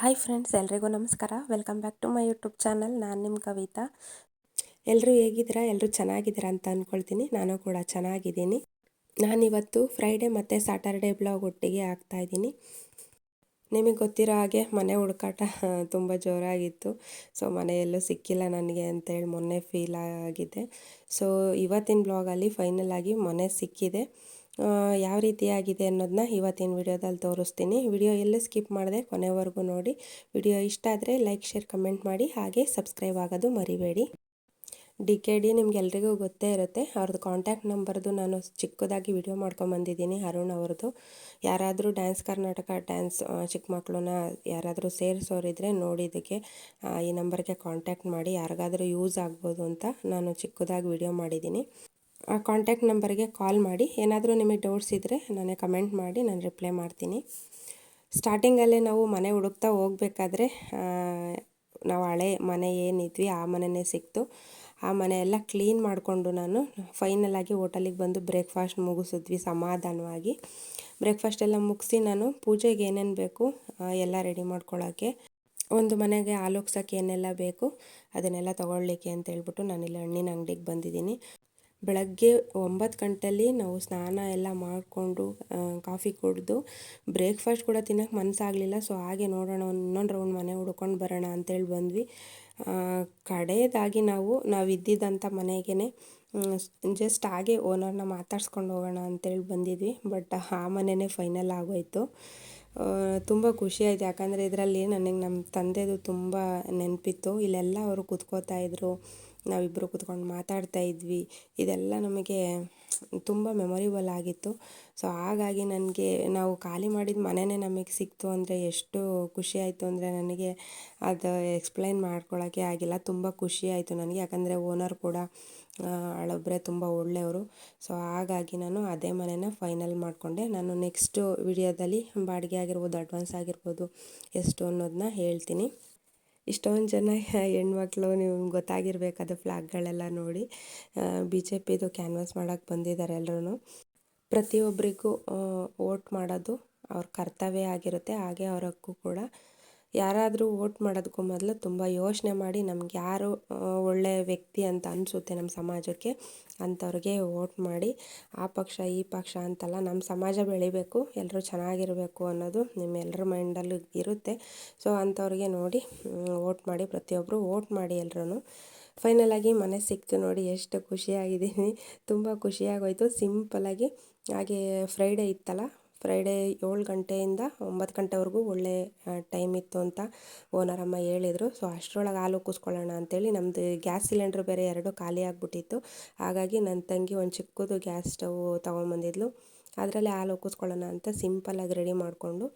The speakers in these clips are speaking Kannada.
ಹಾಯ್ ಫ್ರೆಂಡ್ಸ್, ಎಲ್ರಿಗೂ ನಮಸ್ಕಾರ. Welcome back to my YouTube channel. ನಾನು ನಿಮ್ಮ ಕವಿತಾ. ಎಲ್ಲರೂ ಹೇಗಿದ್ದೀರಾ? ಎಲ್ಲರೂ ಚೆನ್ನಾಗಿದ್ದೀರಾ ಅಂತ ಅಂದ್ಕೊಳ್ತೀನಿ ನಾನು ಕೂಡ ಚೆನ್ನಾಗಿದ್ದೀನಿ. ನಾನಿವತ್ತು ಫ್ರೈಡೇ ಮತ್ತು ಸ್ಯಾಟರ್ಡೇ ಬ್ಲಾಗ್ ಒಟ್ಟಿಗೆ ಹಾಕ್ತಾಯಿದ್ದೀನಿ ನಿಮಗೆ ಗೊತ್ತಿರೋ ಹಾಗೆ ಮನೆ ಹುಡುಕಾಟ ತುಂಬ ಜೋರಾಗಿತ್ತು. ಸೊ, ಮನೆಯಲ್ಲೂ ಸಿಕ್ಕಿಲ್ಲ ನನಗೆ ಅಂತೇಳಿ ಮೊನ್ನೆ ಫೀಲ್ ಆಗಿದೆ. ಸೊ, ಇವತ್ತಿನ ಬ್ಲಾಗಲ್ಲಿ ಫೈನಲ್ ಆಗಿ ಮನೆ ಸಿಕ್ಕಿದೆ. ಯಾವ ರೀತಿಯಾಗಿದೆ ಅನ್ನೋದನ್ನ ಇವತ್ತಿನ ವಿಡಿಯೋದಲ್ಲಿ ತೋರಿಸ್ತೀನಿ. ವಿಡಿಯೋ ಎಲ್ಲೂ ಸ್ಕಿಪ್ ಮಾಡಿದೆ ಕೊನೆವರೆಗೂ ನೋಡಿ. ವಿಡಿಯೋ ಇಷ್ಟ ಆದರೆ ಲೈಕ್, ಶೇರ್, ಕಮೆಂಟ್ ಮಾಡಿ. ಹಾಗೆ ಸಬ್ಸ್ಕ್ರೈಬ್ ಆಗೋದು ಮರಿಬೇಡಿ. ಡಿ ಕೆ ಡಿ ನಿಮ್ಗೆಲ್ರಿಗೂ ಗೊತ್ತೇ ಇರುತ್ತೆ. ಅವ್ರದ್ದು ಕಾಂಟ್ಯಾಕ್ಟ್ ನಂಬರ್ದು ನಾನು ಚಿಕ್ಕದಾಗಿ ವಿಡಿಯೋ ಮಾಡ್ಕೊಂಬಂದಿದ್ದೀನಿ ಅರುಣ್ ಅವ್ರದ್ದು. ಯಾರಾದರೂ ಡ್ಯಾನ್ಸ್ ಕರ್ನಾಟಕ ಡ್ಯಾನ್ಸ್ ಚಿಕ್ಕ ಮಕ್ಕಳನ್ನ ಯಾರಾದರೂ ಸೇರಿಸೋರಿದ್ರೆ ನೋಡಿದ್ದಕ್ಕೆ ಈ ನಂಬರ್ಗೆ ಕಾಂಟ್ಯಾಕ್ಟ್ ಮಾಡಿ. ಯಾರಿಗಾದರೂ ಯೂಸ್ ಆಗ್ಬೋದು ಅಂತ ನಾನು ಚಿಕ್ಕದಾಗಿ ವಿಡಿಯೋ ಮಾಡಿದ್ದೀನಿ. ಆ ಕಾಂಟ್ಯಾಕ್ಟ್ ನಂಬರ್ಗೆ ಕಾಲ್ ಮಾಡಿ. ಏನಾದರೂ ನಿಮಗೆ ಡೌಟ್ಸ್ ಇದ್ದರೆ ನನಗೆ ಕಮೆಂಟ್ ಮಾಡಿ, ನಾನು ರಿಪ್ಲೈ ಮಾಡ್ತೀನಿ. ಸ್ಟಾರ್ಟಿಂಗಲ್ಲೇ ನಾವು ಮನೆ ಹುಡುಕ್ತಾ ಹೋಗಬೇಕಾದ್ರೆ ನಾವು ಹಳೆ ಮನೆ ಏನಿದ್ವಿ, ಆ ಮನೆಯೇ ಸಿಕ್ತು. ಆ ಮನೆಯೆಲ್ಲ ಕ್ಲೀನ್ ಮಾಡಿಕೊಂಡು ನಾನು ಫೈನಲಾಗಿ ಹೋಟೆಲಿಗೆ ಬಂದು ಬ್ರೇಕ್ಫಾಸ್ಟ್ ಮುಗಿಸಿದ್ವಿ ಸಮಾಧಾನವಾಗಿ. ಬ್ರೇಕ್ಫಾಸ್ಟ್ ಎಲ್ಲ ಮುಗಿಸಿ ನಾನು ಪೂಜೆಗೆ ಏನೇನು ಬೇಕು ಎಲ್ಲ ರೆಡಿ ಮಾಡ್ಕೊಳ್ಳೋಕ್ಕೆ ಒಂದು ಮನೆಗೆ ಆಲೋಕ್ಸೋಕೆ ಏನೆಲ್ಲ ಬೇಕು, ಅದನ್ನೆಲ್ಲ ತೊಗೊಳ್ಲಿಕ್ಕೆ ಅಂತ ಹೇಳ್ಬಿಟ್ಟು ನಾನಿಲ್ಲಿ ಹಣ್ಣಿನ ಅಂಗಡಿಗೆ ಬಂದಿದ್ದೀನಿ. ಬೆಳಗ್ಗೆ ಒಂಬತ್ತು ಗಂಟೆಯಲ್ಲಿ ನಾವು ಸ್ನಾನ ಎಲ್ಲ ಮಾಡಿಕೊಂಡು ಕಾಫಿ ಕುಡಿದು ಬ್ರೇಕ್ಫಾಸ್ಟ್ ಕೂಡ ತಿನ್ನೋಕೆ ಮನಸ್ಸಾಗಲಿಲ್ಲ ಸೊ ಹಾಗೆ ನೋಡೋಣ, ಇನ್ನೊಂದು ರೌಂಡ್ ಮನೆ ಹುಡ್ಕೊಂಡು ಬರೋಣ ಅಂತೇಳಿ ಬಂದ್ವಿ. ಕಡೆಯದಾಗಿ ನಾವು ನಾವು ಇದ್ದಿದ್ದಂಥ ಮನೆಗೇ ಜಸ್ಟ್ ಹಾಗೆ ಓನರ್ನ ಮಾತಾಡ್ಸ್ಕೊಂಡು ಹೋಗೋಣ ಅಂತೇಳಿ ಬಂದಿದ್ವಿ. ಬಟ್ ಆ ಮನೆಯೇ ಫೈನಲ್ ಆಗೋಯ್ತು. ತುಂಬ ಖುಷಿ ಆಯ್ತು. ಯಾಕಂದರೆ ಇದರಲ್ಲಿ ನನಗೆ ನಮ್ಮ ತಂದೆದು ತುಂಬ ನೆನಪಿತ್ತು. ಇಲ್ಲೆಲ್ಲ ಅವರು ಕೂತ್ಕೊತಾ ಇದ್ರು. ನಾವಿಬ್ಬರು ಕೂತ್ಕೊಂಡು ಮಾತಾಡ್ತಾ ಇದ್ವಿ. ಇದೆಲ್ಲ ನಮಗೆ ತುಂಬ ಮೆಮೊರಿಬಲ್ ಆಗಿತ್ತು. ಸೊ ಹಾಗಾಗಿ ನನಗೆ ನಾವು ಖಾಲಿ ಮಾಡಿದ ಮನೆಯೇ ನಮಗೆ ಸಿಕ್ತು ಅಂದರೆ ಎಷ್ಟು ಖುಷಿ ಆಯಿತು ಅಂದರೆ ನನಗೆ ಅದು ಎಕ್ಸ್ಪ್ಲೈನ್ ಮಾಡ್ಕೊಳ್ಳೋಕ್ಕೆ ಆಗಿಲ್ಲ. ತುಂಬ ಖುಷಿ ಆಯಿತು ನನಗೆ. ಯಾಕಂದರೆ ಓನರ್ ಕೂಡ ಅಳೊಬ್ಬರೇ ತುಂಬ ಒಳ್ಳೆಯವರು. ಸೊ ಹಾಗಾಗಿ ನಾನು ಅದೇ ಮನೆನ ಫೈನಲ್ ಮಾಡಿಕೊಂಡೆ. ನಾನು ನೆಕ್ಸ್ಟು ವಿಡಿಯೋದಲ್ಲಿ ಬಾಡಿಗೆ ಆಗಿರ್ಬೋದು ಅಡ್ವಾನ್ಸ್ ಆಗಿರ್ಬೋದು, ಎಷ್ಟು ಅನ್ನೋದನ್ನ ಹೇಳ್ತೀನಿ. ಇಷ್ಟೊಂದು ಜನ ಹೆಣ್ಮಕ್ಳು, ನಿಮ್ಗೆ ಗೊತ್ತಾಗಿರ್ಬೇಕು ಅದು ಫ್ಲ್ಯಾಗ್ಗಳೆಲ್ಲ ನೋಡಿ ಬಿ ಜೆ ಪಿದು ಕ್ಯಾನ್ವಾಸ್ ಮಾಡೋಕ್ಕೆ ಬಂದಿದ್ದಾರೆ ಎಲ್ಲರೂ ಪ್ರತಿಯೊಬ್ಬರಿಗೂ ವೋಟ್ ಮಾಡೋದು ಅವ್ರ ಕರ್ತವ್ಯ ಆಗಿರುತ್ತೆ, ಹಾಗೆ ಅವರಕ್ಕೂ ಕೂಡ ಯಾರಾದರೂ ವೋಟ್ ಮಾಡೋದಕ್ಕೂ ಮೊದಲು ತುಂಬ ಯೋಚನೆ ಮಾಡಿ ನಮ್ಗೆ ಯಾರು ಒಳ್ಳೆಯ ವ್ಯಕ್ತಿ ಅಂತ ಅನಿಸುತ್ತೆ ನಮ್ಮ ಸಮಾಜಕ್ಕೆ ಅಂಥವ್ರಿಗೆ ವೋಟ್ ಮಾಡಿ ಆ ಪಕ್ಷ ಈ ಪಕ್ಷ ಅಂತಲ್ಲ ನಮ್ಮ ಸಮಾಜ ಬೆಳಿಬೇಕು, ಎಲ್ಲರೂ ಚೆನ್ನಾಗಿರಬೇಕು ಅನ್ನೋದು ನಿಮ್ಮೆಲ್ಲರ ಮೈಂಡಲ್ಲೂ ಇರುತ್ತೆ. ಸೊ ಅಂಥವ್ರಿಗೆ ನೋಡಿ ವೋಟ್ ಮಾಡಿ ಪ್ರತಿಯೊಬ್ಬರು ವೋಟ್ ಮಾಡಿ ಎಲ್ಲರೂ ಫೈನಲಾಗಿ ಮನೆ ಸಿಕ್ತು ನೋಡಿ, ಎಷ್ಟು ಖುಷಿಯಾಗಿದ್ದೀನಿ. ತುಂಬ ಖುಷಿಯಾಗೋಯಿತು. ಸಿಂಪಲಾಗಿ ಹಾಗೆ ಫ್ರೈಡೇ ಇತ್ತಲ್ಲ ಫ್ರೈಡೇ ಏಳು ಗಂಟೆಯಿಂದ ಒಂಬತ್ತು ಗಂಟೆವರೆಗೂ ಒಳ್ಳೆ ಟೈಮ್ ಇತ್ತು ಅಂತ ಓನರ್ ಅಮ್ಮ ಹೇಳಿದರು. ಸೊ ಅಷ್ಟರೊಳಗೆ ಹಾಲು ಕೂಸ್ಕೊಳ್ಳೋಣ ಅಂತೇಳಿ ನಮ್ಮದು ಗ್ಯಾಸ್ ಸಿಲಿಂಡ್ರ್ ಬೇರೆ ಎರಡು ಖಾಲಿ ಆಗಿಬಿಟ್ಟಿತ್ತು. ಹಾಗಾಗಿ ನನ್ನ ತಂಗಿ ಒಂದು ಚಿಕ್ಕದು ಗ್ಯಾಸ್ ಸ್ಟವ್ ತೊಗೊಂಬಂದಿದ್ಲು. ಅದರಲ್ಲಿ ಹಾಲು ಕೂಸ್ಕೊಳ್ಳೋಣ ಅಂತ ಸಿಂಪಲ್ಲಾಗಿ ರೆಡಿ ಮಾಡಿಕೊಂಡು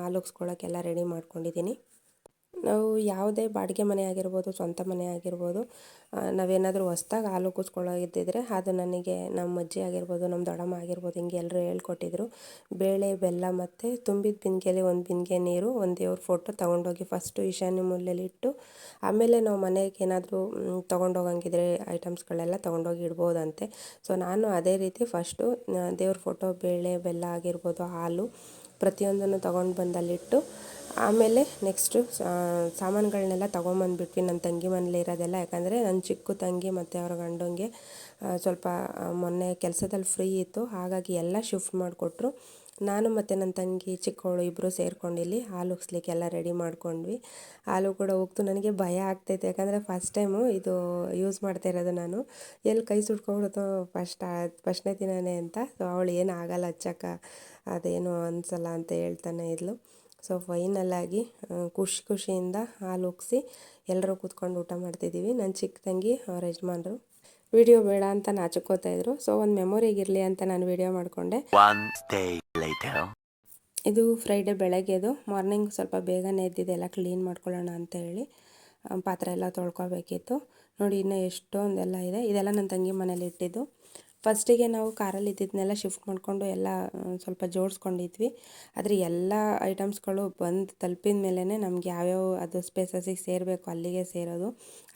ಹಾಲು ಉಗ್ಸ್ಕೊಳ್ಳೋಕ್ಕೆಲ್ಲ ರೆಡಿ ಮಾಡ್ಕೊಂಡಿದ್ದೀನಿ. ನಾವು ಯಾವುದೇ ಬಾಡಿಗೆ ಮನೆ ಆಗಿರ್ಬೋದು, ಸ್ವಂತ ಮನೆ ಆಗಿರ್ಬೋದು ನಾವೇನಾದರೂ ಹೊಸ್ದಾಗಿ ಹಾಲು ಕೂಸ್ಕೊಳ್ಳೋದಿದ್ದರೆ ಅದು ನನಗೆ ನಮ್ಮ ಅಜ್ಜಿ ಆಗಿರ್ಬೋದು, ನಮ್ಮ ದೊಡ್ಡಮ್ಮ ಆಗಿರ್ಬೋದು, ಹಿಂಗೆ ಎಲ್ಲರೂ ಹೇಳ್ಕೊಟ್ಟಿದ್ರು. ಬೇಳೆ, ಬೆಲ್ಲ ಮತ್ತು ತುಂಬಿದ ಬಿಂದಿಗೆಯಲ್ಲಿ ಒಂದು ಬಿಂದಿಗೆ ನೀರು, ಒಂದು ದೇವ್ರ ಫೋಟೋ ತೊಗೊಂಡೋಗಿ ಫಸ್ಟು ಈಶಾನ್ಯ ಮೂಲೆಯಲ್ಲಿ ಇಟ್ಟು, ಆಮೇಲೆ ನಾವು ಮನೆಗೆ ಏನಾದರೂ ತೊಗೊಂಡೋಗಂಗಿದ್ರೆ ಐಟಮ್ಸ್ಗಳೆಲ್ಲ ತೊಗೊಂಡೋಗಿ ಇಡ್ಬೋದಂತೆ. ಸೊ ನಾನು ಅದೇ ರೀತಿ ಫಸ್ಟು ದೇವ್ರ ಫೋಟೋ, ಬೇಳೆ, ಬೆಲ್ಲ ಆಗಿರ್ಬೋದು, ಹಾಲು ಪ್ರತಿಯೊಂದನ್ನು ತೊಗೊಂಡು ಬಂದಲ್ಲಿಟ್ಟು ಆಮೇಲೆ ನೆಕ್ಸ್ಟು ಸಾಮಾನುಗಳನ್ನೆಲ್ಲ ತೊಗೊಂಬಂದ್ಬಿಟ್ವಿ ನನ್ನ ತಂಗಿ ಮನೇಲಿ ಇರೋದೆಲ್ಲ. ಯಾಕಂದರೆ ನನ್ನ ಚಿಕ್ಕ ತಂಗಿ ಮತ್ತು ಅವ್ರ ಗಂಡಂಗೆ ಸ್ವಲ್ಪ ಮೊನ್ನೆ ಕೆಲಸದಲ್ಲಿ ಫ್ರೀ ಇತ್ತು. ಹಾಗಾಗಿ ಎಲ್ಲ ಶಿಫ್ಟ್ ಮಾಡಿಕೊಟ್ರು. ನಾನು ಮತ್ತು ನನ್ನ ತಂಗಿ ಚಿಕ್ಕವಳು ಇಬ್ಬರು ಸೇರ್ಕೊಂಡು ಇಲ್ಲಿ ಹಾಲು ಉಗ್ಸ್ಲಿಕ್ಕೆಲ್ಲ ರೆಡಿ ಮಾಡ್ಕೊಂಡ್ವಿ. ಹಾಲು ಕೂಡ ಹೋಗ್ತು ನನಗೆ ಭಯ ಆಗ್ತೈತೆ. ಯಾಕಂದರೆ ಫಸ್ಟ್ ಟೈಮು ಇದು ಯೂಸ್ ಮಾಡ್ತಾ ಇರೋದು ನಾನು. ಎಲ್ಲಿ ಕೈ ಸುಟ್ಕೊಂಡ್ಬಿಡುತ್ತೋ ಫಸ್ಟ್ ಫಸ್ಟ್ನೇ ದಿನವೇ ಅಂತ. ಸೊ ಅವಳು ಏನು ಆಗಲ್ಲ ಹಚ್ಚಕ್ಕ ಅದೇನು ಅನಿಸಲ್ಲ ಅಂತ ಹೇಳ್ತಾನೆ ಇದ್ಲು. ಸೊ ಫೈನಲ್ಲಾಗಿ ಖುಷಿ ಖುಷಿಯಿಂದ ಹಾಲು ಉಗ್ಸಿ ಎಲ್ಲರೂ ಕೂತ್ಕೊಂಡು ಊಟ ಮಾಡ್ತಿದ್ದೀವಿ. ನನ್ನ ಚಿಕ್ಕ ತಂಗಿ ಅವ್ರ ಯಜಮಾನ್ರು. ವಿಡಿಯೋ ಬೇಡ ಅಂತ ನಾಚಕೋತಾ ಇದ್ರು. ಸೊ ಒಂದು ಮೆಮೊರಿಗಿರಲಿ ಅಂತ ನಾನು ವಿಡಿಯೋ ಮಾಡಿಕೊಂಡೆ. ಇದು ಫ್ರೈಡೇ ಬೆಳಗ್ಗೆದು ಮಾರ್ನಿಂಗ್ ಸ್ವಲ್ಪ ಬೇಗನೆ ಎದ್ದಿದೆ ಎಲ್ಲ ಕ್ಲೀನ್ ಮಾಡ್ಕೊಳ್ಳೋಣ ಅಂತ ಹೇಳಿ ಪಾತ್ರೆ ಎಲ್ಲ ತೊಳ್ಕೊಬೇಕಿತ್ತು. ನೋಡಿ ಇನ್ನೂ ಎಷ್ಟೊಂದೆಲ್ಲ ಇದೆ. ಇದೆಲ್ಲ ನನ್ನ ತಂಗಿ ಮನೇಲಿ ಇಟ್ಟಿದ್ದು. ಫಸ್ಟಿಗೆ ನಾವು ಕಾರಲ್ಲಿ ಇದ್ದಿದ್ದನ್ನೆಲ್ಲ ಶಿಫ್ಟ್ ಮಾಡಿಕೊಂಡು ಎಲ್ಲ ಸ್ವಲ್ಪ ಜೋಡಿಸ್ಕೊಂಡಿದ್ವಿ. ಆದರೆ ಎಲ್ಲ ಐಟಮ್ಸ್ಗಳು ಬಂದು ತಲುಪಿದ ಮೇಲೇ ನಮ್ಗೆ ಯಾವ್ಯಾವ ಅದು ಸ್ಪೇಸಸಿಗೆ ಸೇರಬೇಕು, ಅಲ್ಲಿಗೆ ಸೇರೋದು,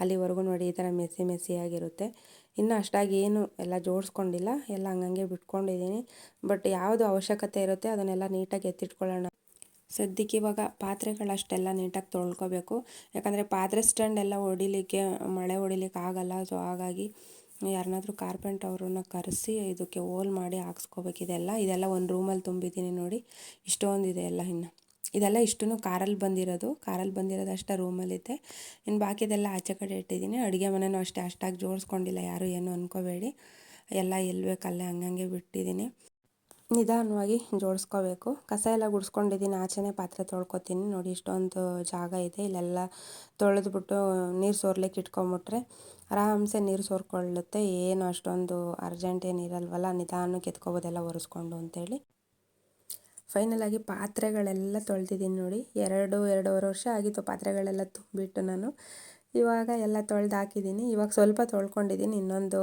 ಅಲ್ಲಿವರೆಗೂ ನೋಡಿ ಈ ಥರ ಮೆಸ್ಸಿ ಮೆಸ್ಸಿಯಾಗಿರುತ್ತೆ ಇನ್ನು ಅಷ್ಟಾಗಿ ಏನು ಎಲ್ಲ ಜೋಡಿಸ್ಕೊಂಡಿಲ್ಲ, ಎಲ್ಲ ಹಂಗಂಗೆ ಬಿಟ್ಕೊಂಡಿದ್ದೀನಿ ಬಟ್ ಯಾವುದು ಅವಶ್ಯಕತೆ ಇರುತ್ತೆ ಅದನ್ನೆಲ್ಲ ನೀಟಾಗಿ ಎತ್ತಿಟ್ಕೊಳ್ಳೋಣ. ಸದ್ಯಕ್ಕೆ ಇವಾಗ ಪಾತ್ರೆಗಳಷ್ಟೆಲ್ಲ ನೀಟಾಗಿ ತೊಳ್ಕೊಬೇಕು. ಯಾಕಂದರೆ ಪಾತ್ರೆ ಸ್ಟ್ಯಾಂಡ್ ಎಲ್ಲ ಹೊಡಿಲಿಕ್ಕೆ, ಮಳೆ ಹೊಡಿಲಿಕ್ಕೆ ಆಗಲ್ಲ. ಸೊ ಹಾಗಾಗಿ ಯಾರನ್ನಾದ್ರೂ ಕಾರ್ಪೆಂಟ್ ಅವ್ರನ್ನ ಕರೆಸಿ ಇದಕ್ಕೆ ಓಲ್ ಮಾಡಿ ಹಾಕ್ಸ್ಕೋಬೇಕಿದೆಲ್ಲ ಇದೆಲ್ಲ ಒಂದು ರೂಮಲ್ಲಿ ತುಂಬಿದ್ದೀನಿ ನೋಡಿ. ಇಷ್ಟೊಂದಿದೆ ಎಲ್ಲ ಇನ್ನು. ಇದೆಲ್ಲ ಇಷ್ಟೂ ಕಾರಲ್ಲಿ ಬಂದಿರೋದು. ಕಾರಲ್ಲಿ ಬಂದಿರೋದು ಅಷ್ಟೇ ರೂಮಲ್ಲಿದೆ ಇನ್ನು ಬಾಕಿದೆಲ್ಲ ಆಚೆ ಕಡೆ ಇಟ್ಟಿದ್ದೀನಿ. ಅಡುಗೆ ಮನೆಯೂ ಅಷ್ಟೇ ಅಷ್ಟಾಗಿ ಜೋಡಿಸ್ಕೊಂಡಿಲ್ಲ ಯಾರು ಏನು ಅಂದ್ಕೋಬೇಡಿ ಎಲ್ಲ ಎಲ್ಲಿ ಬೇಕಲ್ಲೇ ಹಂಗಂಗೆ ಬಿಟ್ಟಿದ್ದೀನಿ. ನಿಧಾನವಾಗಿ ಜೋಡಿಸ್ಕೋಬೇಕು. ಕಸ ಎಲ್ಲ ಗುಡಿಸ್ಕೊಂಡಿದ್ದೀನಿ, ಆಚೆನೇ ಪಾತ್ರೆ ತೊಳ್ಕೊತೀನಿ. ನೋಡಿ, ಇಷ್ಟೊಂದು ಜಾಗ ಇದೆ. ಇಲ್ಲೆಲ್ಲ ತೊಳೆದ್ಬಿಟ್ಟು ನೀರು ಸೋರ್ಲಿಕ್ಕೆ ಇಟ್ಕೊಂಬಿಟ್ರೆ ಆರಾಮ್ಸೆ ನೀರು ಸೋರ್ಕೊಳ್ಳುತ್ತೆ. ಏನು ಅಷ್ಟೊಂದು ಅರ್ಜೆಂಟ್ ಏನಿರಲ್ವಲ್ಲ ನಿಧಾನಕ್ಕೆ ಎತ್ಕೋಬೋದೆಲ್ಲ ಒರೆಸ್ಕೊಂಡು ಅಂತೇಳಿ. ಫೈನಲಾಗಿ ಪಾತ್ರೆಗಳೆಲ್ಲ ತೊಳೆದಿದ್ದೀನಿ ನೋಡಿ. ಎರಡು, ಎರಡೂವರೆ ವರ್ಷ ಆಗಿತ್ತು ಪಾತ್ರೆಗಳೆಲ್ಲ ತುಂಬಿಟ್ಟು ನಾನು. ಇವಾಗ ಎಲ್ಲ ತೊಳ್ದು ಹಾಕಿದ್ದೀನಿ. ಇವಾಗ ಸ್ವಲ್ಪ ತೊಳ್ಕೊಂಡಿದ್ದೀನಿ. ಇನ್ನೊಂದು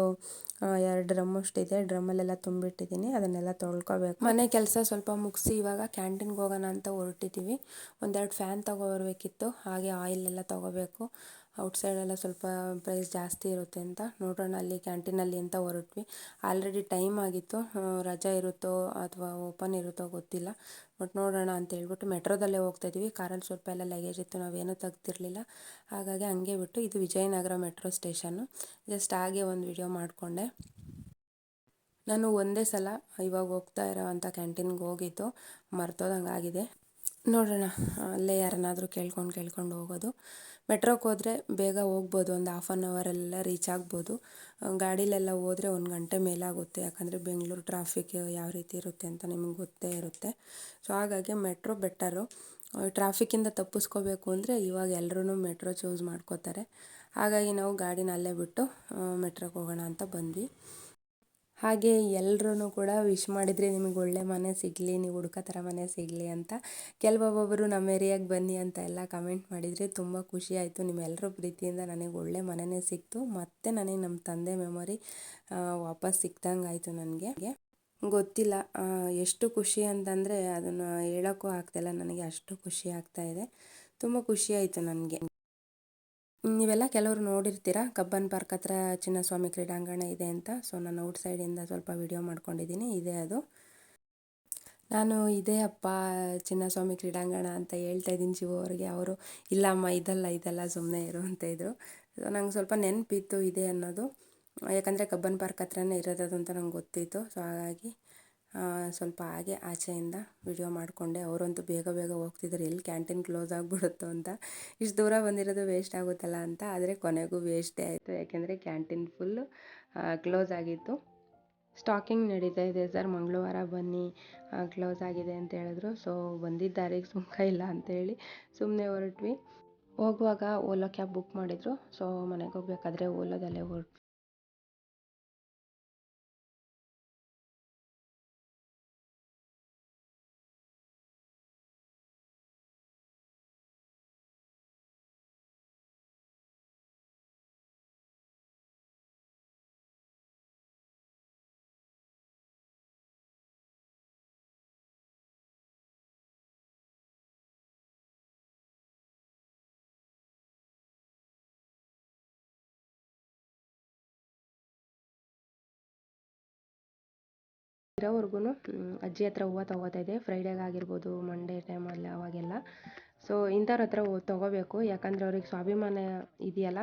ಎರಡು ಡ್ರಮ್ ಅಷ್ಟಿದೆ. ಡ್ರಮ್ಮಲ್ಲೆಲ್ಲ ತುಂಬಿಟ್ಟಿದ್ದೀನಿ. ಅದನ್ನೆಲ್ಲ ತೊಳ್ಕೊಬೇಕು. ಮನೆ ಕೆಲಸ ಸ್ವಲ್ಪ ಮುಗಿಸಿ ಇವಾಗ ಕ್ಯಾಂಟೀನ್ಗೆ ಹೋಗೋಣ ಅಂತ ಹೊರಟಿದ್ದೀವಿ ಒಂದೆರಡು ಫ್ಯಾನ್ ತೊಗೊಬರ್ಬೇಕಿತ್ತು. ಹಾಗೆ ಆಯಿಲ್ ಎಲ್ಲ ತೊಗೋಬೇಕು. ಔಟ್ಸೈಡೆಲ್ಲ ಸ್ವಲ್ಪ ಪ್ರೈಸ್ ಜಾಸ್ತಿ ಇರುತ್ತೆ ಅಂತ. ನೋಡೋಣ ಅಲ್ಲಿ ಕ್ಯಾಂಟೀನಲ್ಲಿ ಅಂತ ಹೊರಟ್ವಿ. ಆಲ್ರೆಡಿ ಟೈಮ್ ಆಗಿತ್ತು. ರಜಾ ಇರುತ್ತೋ ಅಥವಾ ಓಪನ್ ಇರುತ್ತೋ ಗೊತ್ತಿಲ್ಲ. ಬಟ್ ನೋಡೋಣ ಅಂತ ಹೇಳ್ಬಿಟ್ಟು ಮೆಟ್ರೋದಲ್ಲೇ ಹೋಗ್ತಾ ಹೋಗ್ತಾಯಿದ್ವಿ ಕಾರಲ್ಲಿ ಸ್ವಲ್ಪ ಎಲ್ಲ ಲಗೇಜ್ ಇತ್ತು. ನಾವೇನೂ ತೆಗ್ದಿರಲಿಲ್ಲ. ಹಾಗಾಗಿ ಹಂಗೆ ಬಿಟ್ಟು ಇದು ವಿಜಯನಗರ ಮೆಟ್ರೋ ಸ್ಟೇಷನ್ನು. ಜಸ್ಟ್ ಹಾಗೆ ಒಂದು ವಿಡಿಯೋ ಮಾಡಿಕೊಂಡೆ. ನಾನು ಒಂದೇ ಸಲ ಇವಾಗ ಹೋಗ್ತಾ ಇರೋ ಅಂಥ ಕ್ಯಾಂಟೀನ್ಗೆ ಹೋಗಿದ್ದು. ಮರ್ತೋದಂಗೆ ಆಗಿದೆ ನೋಡೋಣ. ಅಲ್ಲೇ ಯಾರನ್ನಾದರೂ ಕೇಳ್ಕೊಂಡು ಕೇಳ್ಕೊಂಡು ಹೋಗೋದು. ಮೆಟ್ರೋಗೆ ಹೋದರೆ ಬೇಗ ಹೋಗ್ಬೋದು, ಒಂದು ಹಾಫ್ ಆನ್ ಅವರೆಲ್ಲ ರೀಚ್ ಆಗ್ಬೋದು. ಗಾಡೀಲೆಲ್ಲ ಹೋದರೆ ಒಂದು ಗಂಟೆ ಮೇಲಾಗುತ್ತೆ, ಯಾಕಂದರೆ ಬೆಂಗಳೂರು ಟ್ರಾಫಿಕ್ ಯಾವ ರೀತಿ ಇರುತ್ತೆ ಅಂತ ನಿಮಗೆ ಗೊತ್ತೇ ಇರುತ್ತೆ. ಸೊ ಹಾಗಾಗಿ ಮೆಟ್ರೋ ಬೆಟರು ಟ್ರಾಫಿಕ್ಕಿಂದ ತಪ್ಪಿಸ್ಕೋಬೇಕು ಅಂದರೆ ಇವಾಗ ಎಲ್ಲರೂ ಮೆಟ್ರೋ ಚೂಸ್ ಮಾಡ್ಕೋತಾರೆ. ಹಾಗಾಗಿ ನಾವು ಗಾಡಿನ ಅಲ್ಲೇ ಬಿಟ್ಟು ಮೆಟ್ರೋಗೆ ಹೋಗೋಣ ಅಂತ ಬಂದ್ವಿ. ಹಾಗೆ ಎಲ್ಲರೂ ಕೂಡ ವಿಶ್ ಮಾಡಿದರೆ ನಿಮಗೆ ಒಳ್ಳೆ ಮನೆ ಸಿಗಲಿ, ನೀವು ಹುಡ್ಕೋ ಥರ ಮನೆ ಸಿಗಲಿ ಅಂತ ಕೆಲವೊಬ್ಬೊಬ್ಬರು ನಮ್ಮ ಏರಿಯಾಗೆ ಬನ್ನಿ ಅಂತ ಎಲ್ಲ ಕಮೆಂಟ್ ಮಾಡಿದರೆ ತುಂಬ ಖುಷಿ ಆಯಿತು. ನಿಮ್ಮೆಲ್ಲರ ಪ್ರೀತಿಯಿಂದ ನನಗೆ ಒಳ್ಳೆ ಮನೆಯೇ ಸಿಕ್ತು. ಮತ್ತು ನನಗೆ ನಮ್ಮ ತಂದೆ ಮೆಮೊರಿ ವಾಪಸ್ ಸಿಕ್ದಂಗೆ ಆಯಿತು ನನಗೆ. ಗೊತ್ತಿಲ್ಲ ಎಷ್ಟು ಖುಷಿ ಅಂತಂದರೆ ಅದನ್ನು ಹೇಳೋಕ್ಕೂ ಆಗ್ತಾಯಿಲ್ಲ ನನಗೆ ಅಷ್ಟು ಖುಷಿ ಆಗ್ತಾಯಿದೆ ತುಂಬ ಖುಷಿ ಆಯಿತು ನನಗೆ. ನೀವೆಲ್ಲ ಕೆಲವರು ನೋಡಿರ್ತೀರ? ಕಬ್ಬನ್ ಪಾರ್ಕ್ ಹತ್ರ ಚಿನ್ನಸ್ವಾಮಿ ಕ್ರೀಡಾಂಗಣ ಇದೆ ಅಂತ. ಸೊ ನಾನು ಔಟ್ ಸೈಡಿಂದ ಸ್ವಲ್ಪ ವಿಡಿಯೋ ಮಾಡ್ಕೊಂಡಿದ್ದೀನಿ. ಇದೆ ಅದು. ನಾನು ಇದೇ ಅಪ್ಪ ಚಿನ್ನಸ್ವಾಮಿ ಕ್ರೀಡಾಂಗಣ ಅಂತ ಹೇಳ್ತಾ ಇದ್ದೀನಿ ಶಿವ ಅವರಿಗೆ. ಅವರು, ಇಲ್ಲಮ್ಮ, ಇದಲ್ಲ ಇದಲ್ಲ ಸುಮ್ಮನೆ ಇರು ಅಂತ ಇದ್ದರು ಸೊ ನಂಗೆ ಸ್ವಲ್ಪ ನೆನಪಿತ್ತು ಇದೆ ಅನ್ನೋದು. ಯಾಕಂದರೆ ಕಬ್ಬನ್ ಪಾರ್ಕ್ ಹತ್ರನೇ ಇರೋದು ಅಂತ ನಂಗೆ ಗೊತ್ತಿತ್ತು. ಸೊ ಹಾಗಾಗಿ ಸ್ವಲ್ಪ ಹಾಗೆ ಆಚೆಯಿಂದ ವಿಡಿಯೋ ಮಾಡಿಕೊಂಡೆ. ಅವರಂತೂ ಬೇಗ ಬೇಗ ಹೋಗ್ತಿದ್ರು. ಎಲ್ಲಿ ಕ್ಯಾಂಟೀನ್ ಕ್ಲೋಸ್ ಆಗಿಬಿಡುತ್ತೋ ಅಂತ. ಇಷ್ಟು ದೂರ ಬಂದಿರೋದು ವೇಸ್ಟ್ ಆಗುತ್ತಲ್ಲ ಅಂತ. ಆದರೆ ಕೊನೆಗೂ ವೇಸ್ಟೇ ಆಯಿತು. ಯಾಕೆಂದರೆ ಕ್ಯಾಂಟೀನ್ ಫುಲ್ಲು ಕ್ಲೋಸ್ ಆಗಿತ್ತು. ಸ್ಟಾಕಿಂಗ್ ನಡೀತಾ ಇದೆ ಸರ್. ಮಂಗಳವಾರ ಬನ್ನಿ ಕ್ಲೋಸ್ ಆಗಿದೆ ಅಂತ ಹೇಳಿದ್ರು. ಸೊ ಬಂದಿದ್ದ ದಾರಿಗೆ ಇಲ್ಲ ಅಂತೇಳಿ ಸುಮ್ಮನೆ ಹೊರಟ್ವಿ. ಹೋಗುವಾಗ ಓಲೋ ಕ್ಯಾಬ್ ಬುಕ್ ಮಾಡಿದರು. ಸೊ ಮನೆಗೆ ಹೋಗ್ಬೇಕಾದ್ರೆ ಓಲೋದಲ್ಲೇ ಹೊರಟು ಇರೋವರೆಗೂ ಅಜ್ಜಿ ಹತ್ರ ಹೂವು ತೊಗೋತಾ ಇದ್ದೆ. ಫ್ರೈಡೇಗೆ ಆಗಿರ್ಬೋದು ಮಂಡೇ ಟೈಮಲ್ಲಿ ಅವಾಗೆಲ್ಲ. ಸೊ ಇಂಥವ್ರ ಹತ್ರ ತೊಗೋಬೇಕು. ಯಾಕಂದರೆ ಅವ್ರಿಗೆ ಸ್ವಾಭಿಮಾನ ಇದೆಯಲ್ಲ,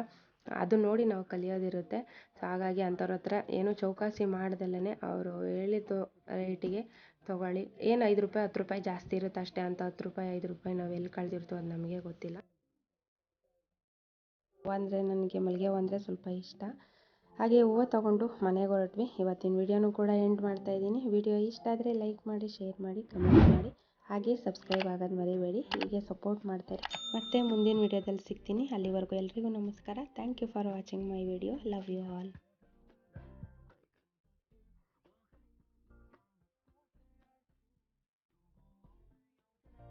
ಅದು ನೋಡಿ ನಾವು ಕಲಿಯೋದಿರುತ್ತೆ. ಸೊ ಹಾಗಾಗಿ ಅಂಥವ್ರ ಹತ್ರ ಏನು ಚೌಕಾಸಿ ಮಾಡ್ದಲ್ಲೇ ಅವರು ಹೇಳಿದ್ದು ರೇಟಿಗೆ ತೊಗೊಳ್ಳಿ. ಏನು ಐದು ರೂಪಾಯಿ, ಹತ್ತು ರೂಪಾಯಿ ಜಾಸ್ತಿ ಇರುತ್ತೆ ಅಷ್ಟೇ ಅಂತ ಹತ್ತು ರೂಪಾಯಿ, ಐದು ರೂಪಾಯಿ ನಾವು ಎಲ್ಲಿ ಕಳೆದಿರ್ತೀವಿ ಅದು ನಮಗೆ ಗೊತ್ತಿಲ್ಲ. ಅಂದರೆ ನನಗೆ ಮಲ್ಲಿಗೆ ಹೂವು ಅಂದರೆ ಸ್ವಲ್ಪ ಇಷ್ಟ. ಹಾಗೆ ಹೂವು ತಗೊಂಡು ಮನೆಗೆ ಹೊರಟ್ವಿ. ಇವತ್ತಿನ ವೀಡಿಯೋನೂ ಕೂಡ ಎಂಡ್ ಮಾಡ್ತಾ ಇದ್ದೀನಿ. ವಿಡಿಯೋ ಇಷ್ಟ ಆದರೆ ಲೈಕ್ ಮಾಡಿ ಶೇರ್ ಮಾಡಿ ಕಮೆಂಟ್ ಮಾಡಿ. ಹಾಗೆ ಸಬ್ಸ್ಕ್ರೈಬ್ ಆಗೋದು ಮರಿಬೇಡಿ. ಹೀಗೆ ಸಪೋರ್ಟ್ ಮಾಡ್ತಾರೆ ಮತ್ತೆ ಮುಂದಿನ ವೀಡಿಯೋದಲ್ಲಿ ಸಿಗ್ತೀನಿ. ಅಲ್ಲಿವರೆಗೂ ಎಲ್ರಿಗೂ ನಮಸ್ಕಾರ. Thank you for watching my video love you all